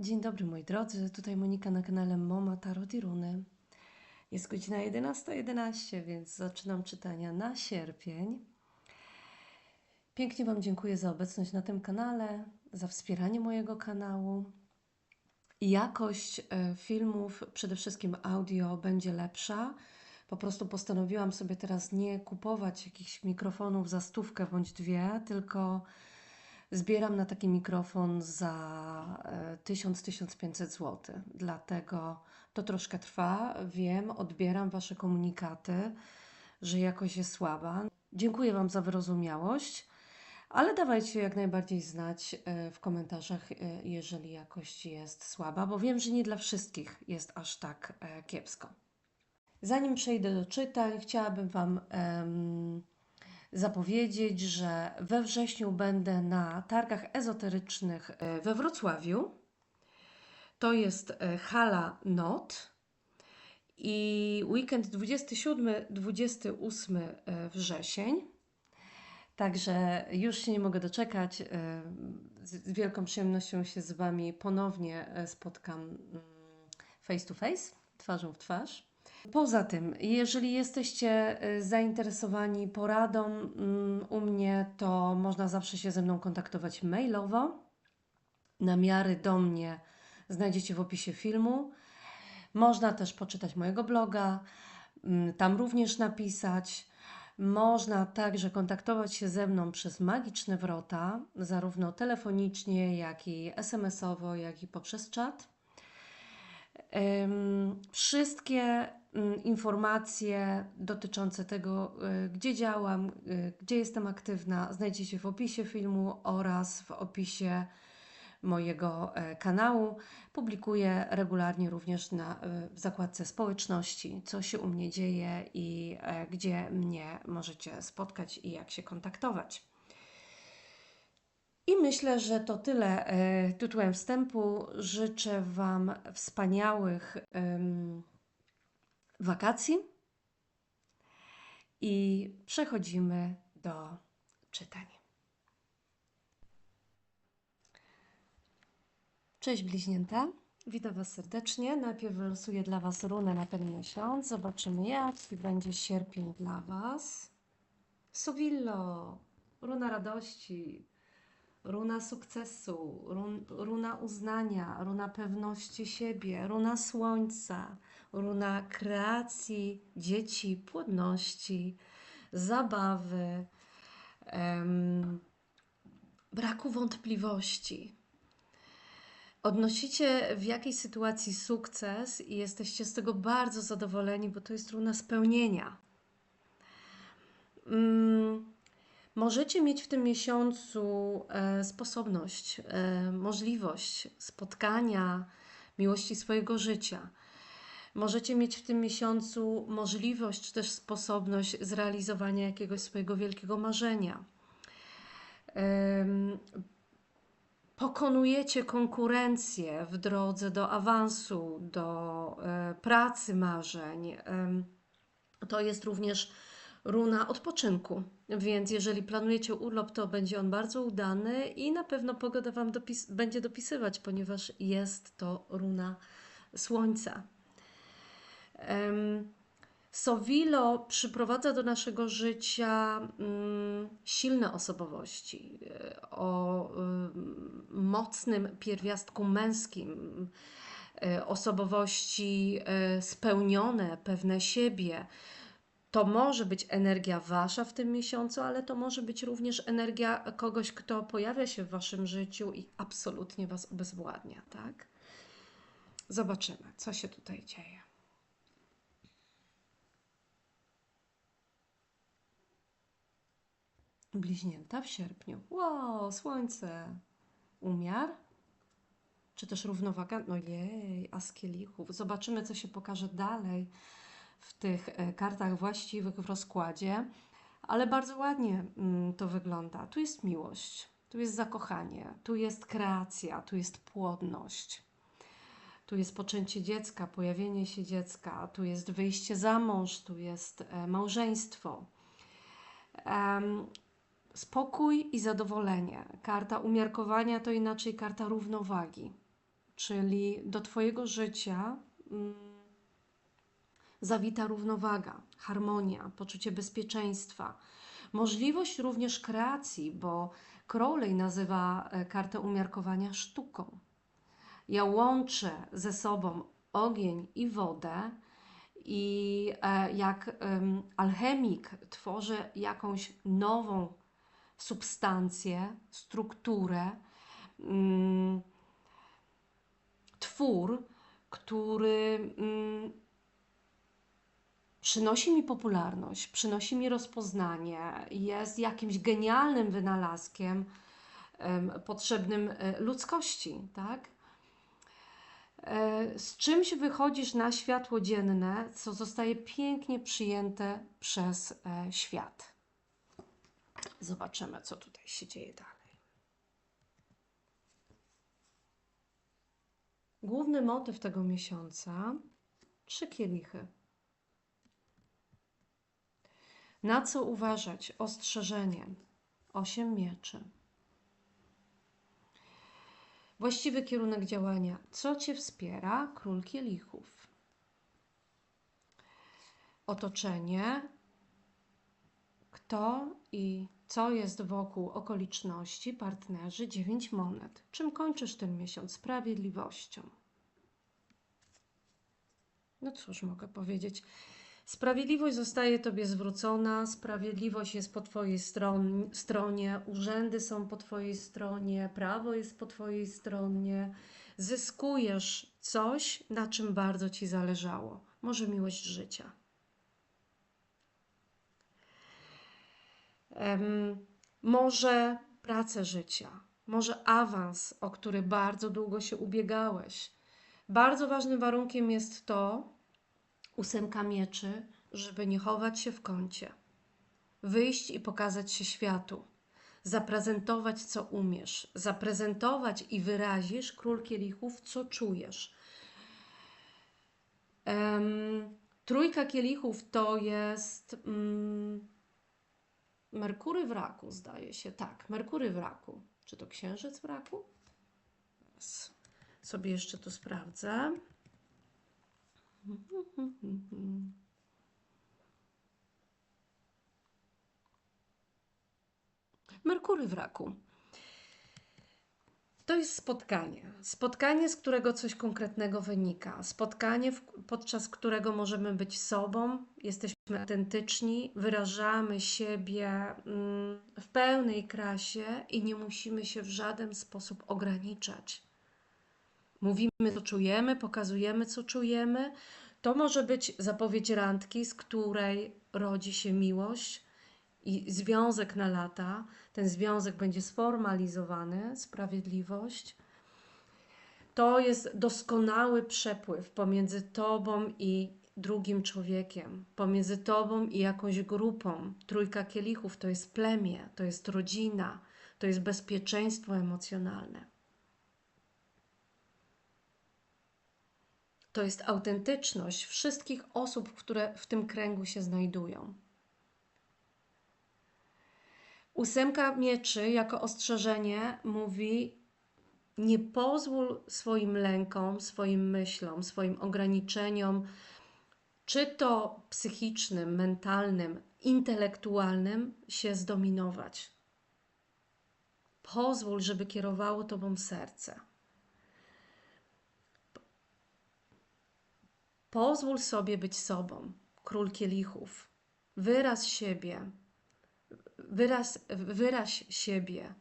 Dzień dobry moi drodzy, tutaj Monika na kanale Moma Tarot i Runy. Jest godzina 11.11, więc zaczynam czytania na sierpień. Pięknie Wam dziękuję za obecność na tym kanale, za wspieranie mojego kanału. Jakość e, filmów, przede wszystkim audio, będzie lepsza. Po prostu postanowiłam sobie teraz nie kupować jakichś mikrofonów za stówkę bądź dwie, tylko Zbieram na taki mikrofon za e, 1000-1500 zł. Dlatego to troszkę trwa. Wiem, odbieram Wasze komunikaty, że jakość jest słaba. Dziękuję Wam za wyrozumiałość, ale dawajcie jak najbardziej znać e, w komentarzach, e, jeżeli jakość jest słaba, bo wiem, że nie dla wszystkich jest aż tak e, kiepsko. Zanim przejdę do czytań, chciałabym Wam. em, zapowiedzieć, że we wrześniu będę na targach ezoterycznych e, we Wrocławiu. To jest e, hala NOT i weekend 27-28 e, wrzesień. Także już się nie mogę doczekać. Z wielką przyjemnością się z Wami ponownie spotkam mm, face to face, twarzą w twarz. Poza tym, jeżeli jesteście y, zainteresowani poradą mm, u mnie, to można zawsze się ze mną kontaktować mailowo. Namiary do mnie znajdziecie w opisie filmu. Można też poczytać mojego bloga, mm, tam również napisać. Można także kontaktować się ze mną przez magiczne wrota, zarówno telefonicznie, jak i SMS-owo, jak i poprzez czat. Wszystkie informacje dotyczące tego, y, gdzie działam, y, gdzie jestem aktywna, znajdziecie w opisie filmu oraz w opisie mojego e, kanału. Publikuję regularnie również na, y, w zakładce społeczności, co się u mnie dzieje i e, gdzie mnie możecie spotkać i jak się kontaktować. I myślę, że to tyle e, tytułem wstępu. Życzę Wam wspaniałych wakacji i przechodzimy do czytań. Cześć bliźnięta, witam Was serdecznie. Najpierw wylosuję dla Was runę na ten miesiąc. Zobaczymy jaki będzie sierpień dla Was. Sowillo, runa radości, runa sukcesu, run, runa uznania, runa pewności siebie, runa słońca, runa kreacji dzieci, płodności, zabawy, em, braku wątpliwości. Odnosicie w jakiejś sytuacji sukces i jesteście z tego bardzo zadowoleni, bo to jest runa spełnienia. Mm, Możecie mieć w tym miesiącu e, sposobność, e, możliwość spotkania miłości swojego życia. Możecie mieć w tym miesiącu możliwość, czy też sposobność zrealizowania jakiegoś swojego wielkiego marzenia. Pokonujecie konkurencję w drodze do awansu, do e, pracy marzeń. To jest również runa odpoczynku. Więc jeżeli planujecie urlop, to będzie on bardzo udany i na pewno pogoda Wam dopis będzie dopisywać, ponieważ jest to runa słońca. Sowilo przyprowadza do naszego życia mm, silne osobowości e, o ym, mocnym pierwiastku męskim, e, osobowości e, spełnione, pewne siebie. To może być energia wasza w tym miesiącu, ale to może być również energia kogoś, kto pojawia się w waszym życiu i absolutnie was obezwładnia, tak? Zobaczymy, co się tutaj dzieje. Bliźnięta w sierpniu. Wow, słońce. Umiar? Czy też równowaga? No jej, as kielichów. Zobaczymy, co się pokaże dalej w tych e, kartach właściwych w rozkładzie, ale bardzo ładnie mm, to wygląda. Tu jest miłość, tu jest zakochanie, tu jest kreacja, tu jest płodność. Tu jest poczęcie dziecka, pojawienie się dziecka, tu jest wyjście za mąż, tu jest e, małżeństwo. Spokój i zadowolenie. Karta umiarkowania to inaczej karta równowagi. czyli do Twojego życia mm, zawita równowaga, harmonia, poczucie bezpieczeństwa, możliwość również kreacji, bo Crowley nazywa e, kartę umiarkowania sztuką. Ja łączę ze sobą ogień i wodę i e, jak em, alchemik tworzy jakąś nową substancję, strukturę, mm, twór, który mm, przynosi mi popularność, przynosi mi rozpoznanie, jest jakimś genialnym wynalazkiem em, potrzebnym e, ludzkości, tak? E, Z czymś wychodzisz na światło dzienne, co zostaje pięknie przyjęte przez e, świat. Zobaczymy, co tutaj się dzieje dalej. Główny motyw tego miesiąca trzy kielichy. Na co uważać? Ostrzeżenie. Osiem mieczy. Właściwy kierunek działania. Co Cię wspiera? Król kielichów. Otoczenie. Kto i co jest wokół okoliczności, partnerzy, dziewięć monet. Czym kończysz ten miesiąc? Sprawiedliwością. No cóż mogę powiedzieć. Sprawiedliwość zostaje Tobie zwrócona, sprawiedliwość jest po Twojej stron, stronie, urzędy są po Twojej stronie, prawo jest po Twojej stronie. Zyskujesz coś, na czym bardzo Ci zależało. Może miłość życia. Em, może pracę życia, może awans, o który bardzo długo się ubiegałeś. Bardzo ważnym warunkiem jest to, ósemka mieczy, żeby nie chować się w kącie. Wyjść i pokazać się światu. Zaprezentować, co umiesz. Zaprezentować i wyrazisz, król kielichów, co czujesz. Em, trójka kielichów to jest mm, Merkury w raku, zdaje się. Tak, Merkury w raku. Czy to księżyc w raku? Zaraz sobie jeszcze to sprawdzę. Merkury w raku. To jest spotkanie. Spotkanie, z którego coś konkretnego wynika. Spotkanie, podczas którego możemy być sobą, jesteśmy autentyczni, wyrażamy siebie mm, w pełnej krasie i nie musimy się w żaden sposób ograniczać. Mówimy, co czujemy, pokazujemy, co czujemy. To może być zapowiedź randki, z której rodzi się miłość i związek na lata. Ten związek będzie sformalizowany, sprawiedliwość. To jest doskonały przepływ pomiędzy tobą i drugim człowiekiem, pomiędzy tobą i jakąś grupą. Trójka kielichów to jest plemię, to jest rodzina, to jest bezpieczeństwo emocjonalne. To jest autentyczność wszystkich osób, które w tym kręgu się znajdują. Ósemka mieczy jako ostrzeżenie mówi: nie pozwól swoim lękom, swoim myślom, swoim ograniczeniom, czy to psychicznym, mentalnym, intelektualnym, się zdominować. Pozwól, żeby kierowało tobą serce. Pozwól sobie być sobą, król kielichów. Wyraz siebie, wyraz, wyraź siebie,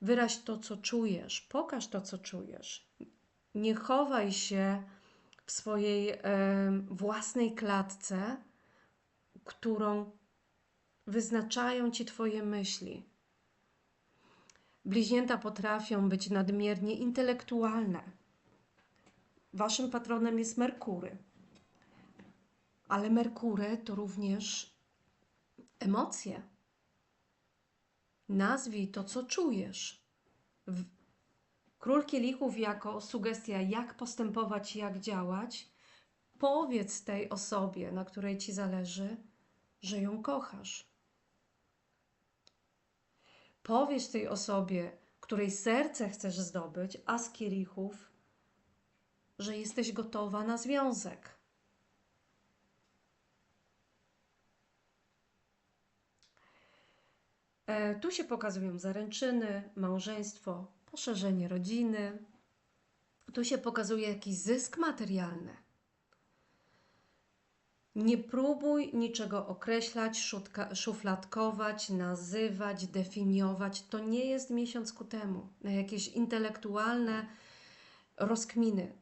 wyraź to, co czujesz, pokaż to, co czujesz. Nie chowaj się w swojej e, własnej klatce, którą wyznaczają ci Twoje myśli. Bliźnięta potrafią być nadmiernie intelektualne. Waszym patronem jest Merkury. Ale Merkury to również emocje. Nazwij to, co czujesz. Król kielichów jako sugestia, jak postępować, jak działać. Powiedz tej osobie, na której ci zależy, że ją kochasz. Powiedz tej osobie, której serce chcesz zdobyć, a z kielichów, że jesteś gotowa na związek. Tu się pokazują zaręczyny, małżeństwo, poszerzenie rodziny. Tu się pokazuje jakiś zysk materialny. Nie próbuj niczego określać, szutka, szufladkować, nazywać, definiować. To nie jest miesiąc ku temu na jakieś intelektualne rozkminy.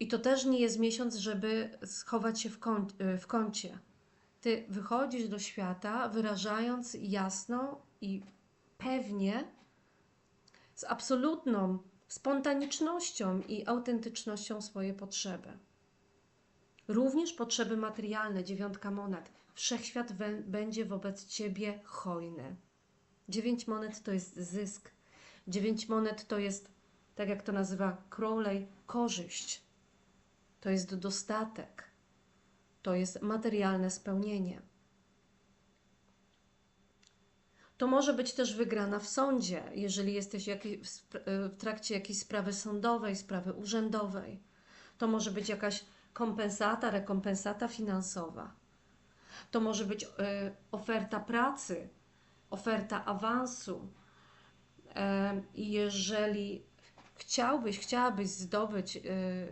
I to też nie jest miesiąc, żeby schować się w, kąt, w kącie. Ty wychodzisz do świata, wyrażając jasno i pewnie, z absolutną spontanicznością i autentycznością swoje potrzeby. Również potrzeby materialne, dziewiątka monet. Wszechświat wę- będzie wobec ciebie hojny. Dziewięć monet to jest zysk. Dziewięć monet to jest, tak jak to nazywa Crowley, korzyść. To jest dostatek. To jest materialne spełnienie. To może być też wygrana w sądzie, jeżeli jesteś jaki- w trakcie jakiejś sprawy sądowej, sprawy urzędowej. To może być jakaś kompensata, rekompensata finansowa. To może być e, oferta pracy, oferta awansu. E, jeżeli chciałbyś, chciałabyś zdobyć e,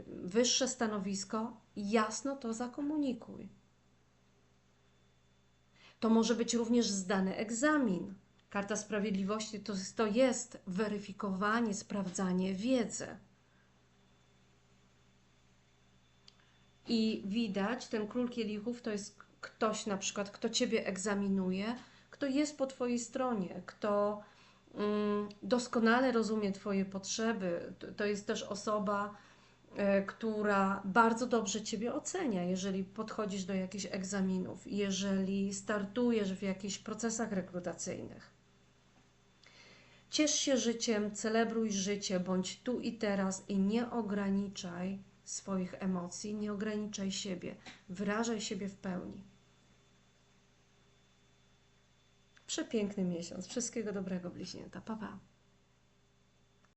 wyższe stanowisko, jasno to zakomunikuj. To może być również zdany egzamin. Karta Sprawiedliwości to, to jest weryfikowanie, sprawdzanie wiedzy. I widać, ten król kielichów to jest ktoś na przykład, kto ciebie egzaminuje, kto jest po twojej stronie, kto doskonale rozumie twoje potrzeby. To, to jest też osoba, e, która bardzo dobrze ciebie ocenia, jeżeli podchodzisz do jakichś egzaminów, jeżeli startujesz w jakichś procesach rekrutacyjnych. Ciesz się życiem, celebruj życie, bądź tu i teraz i nie ograniczaj swoich emocji, nie ograniczaj siebie, wyrażaj siebie w pełni. Przepiękny miesiąc. Wszystkiego dobrego, bliźnięta. Pa, pa.